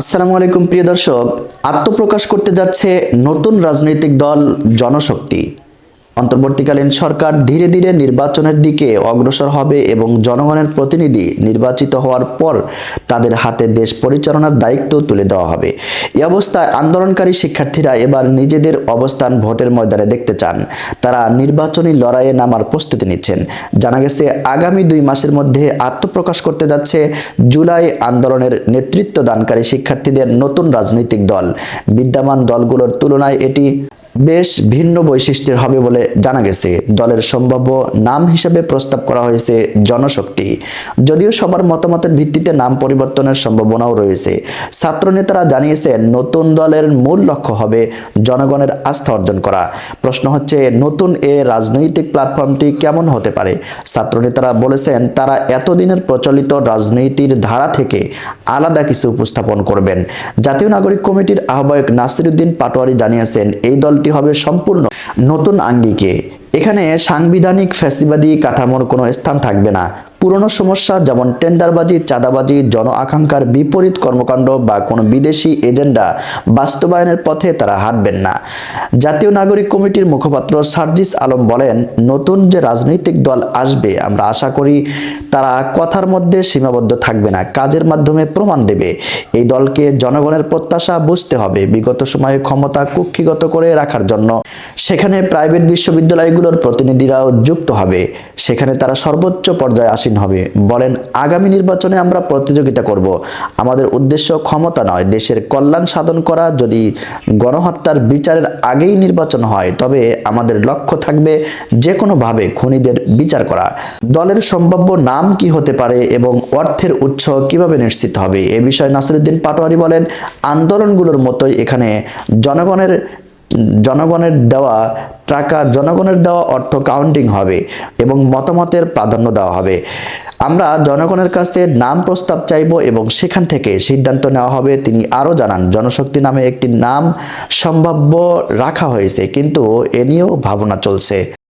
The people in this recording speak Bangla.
আসসালামু আলাইকুম প্রিয় দর্শক। আত্মপ্রকাশ করতে যাচ্ছে নতুন রাজনৈতিক দল জনশক্তি। অন্তর্বর্তীকালীন সরকার ধীরে ধীরে নির্বাচনের দিকে অগ্রসর হবে এবং জনগণের প্রতিনিধি নির্বাচিত হওয়ার পর তাদের হাতে দেশ পরিচালনার দায়িত্ব তুলে দেওয়া হবে। এই অবস্থায় আন্দোলনকারী শিক্ষার্থীরা এবার নিজেদের অবস্থান ভোটের ময়দানে দেখতে চান। তারা নির্বাচনী লড়াইয়ে নামার প্রস্তুতি নিচ্ছেন। জানা গেছে, আগামী দুই মাসের মধ্যে আত্মপ্রকাশ করতে যাচ্ছে জুলাই আন্দোলনের নেতৃত্ব দানকারী শিক্ষার্থীদের নতুন রাজনৈতিক দল। বিদ্যমান দলগুলোর তুলনায় এটি বেশ ভিন্ন বৈশিষ্ট্যের হবে বলে জানা গেছে। দলের সম্ভাব্য নাম হিসেবে প্রস্তাব করা হয়েছে জনশক্তি। যদিও সবার মতামতের ভিত্তিতে নাম পরিবর্তনের সম্ভাবনাও রয়েছে। ছাত্রনেতারা জানিয়েছেন, নতুন দলের মূল লক্ষ্য হবে জনগণের আস্থা অর্জন করা। প্রশ্ন হচ্ছে, নতুন এ রাজনৈতিক প্ল্যাটফর্মটি কেমন হতে পারে? ছাত্রনেতারা বলেছেন, তারা এতদিনের প্রচলিত রাজনীতির ধারা থেকে আলাদা কিছু উপস্থাপন করবেন। জাতীয় নাগরিক কমিটির আহ্বায়ক নাসিরুদ্দিন পাটোয়ারি জানিয়েছেন, এই দলটি হবে সম্পূর্ণ নতুন আঙ্গিকে। এখানে সাংবিধানিক ফ্যাসিবাদী কাঠামোর কোনো স্থান থাকবে না। পুরনো সমস্যা যেমন টেন্ডারবাজি, চাঁদাবাজি, জন আকাঙ্ক্ষার বিপরীত কর্মকাণ্ড বা কোনো বিদেশি এজেন্ডা বাস্তবায়নের পথে তারা হাঁটবেন না। জাতীয় নাগরিক কমিটির মুখপাত্র সার্জিস আলম বলেন, নতুন যে রাজনৈতিক দল আসবে, আমরা আশা করি তারা কথার মধ্যে সীমাবদ্ধ থাকবে না, কাজের মাধ্যমে প্রমাণ দেবে। এই দলকে জনগণের প্রত্যাশা বুঝতে হবে, বিগত সময়ে ক্ষমতা কুক্ষিগত করে রাখার জন্য। সেখানে প্রাইভেট বিশ্ববিদ্যালয়গুলোর প্রতিনিধিরাও যুক্ত হবে, সেখানে তারা সর্বোচ্চ পর্যায়ে আসীন হবে। বলেন, আগামী নির্বাচনে আমরা প্রতিযোগিতা করব। আমাদের উদ্দেশ্য ক্ষমতা নয়। দেশের কল্যাণ সাধন করা, যদি গণহত্যার বিচারের আগেই নির্বাচন হয়, তবে আমাদের লক্ষ্য থাকবে যে কোনোভাবে খুনিদের বিচার করা। দলের সম্ভাব্য নাম কি হতে পারে এবং অর্থের উৎস কীভাবে নিশ্চিত হবে, এ বিষয়ে নাসিরুদ্দিন পাটোয়ারি বলেন, আন্দোলনগুলোর মতোই এখানে জনগণের জনগণের দেওয়া টাকা, জনগণের দেওয়া অর্থ কাউন্টিং হবে এবং মতামতের প্রাধান্য দেওয়া হবে। আমরা জনগণের কাছে নাম প্রস্তাব চাইব এবং সেখান থেকে সিদ্ধান্ত নেওয়া হবে। তিনি আরও জানান, জনশক্তি নামে একটি নাম সম্ভাব্য রাখা হয়েছে, কিন্তু এ নিয়েও ভাবনা চলছে।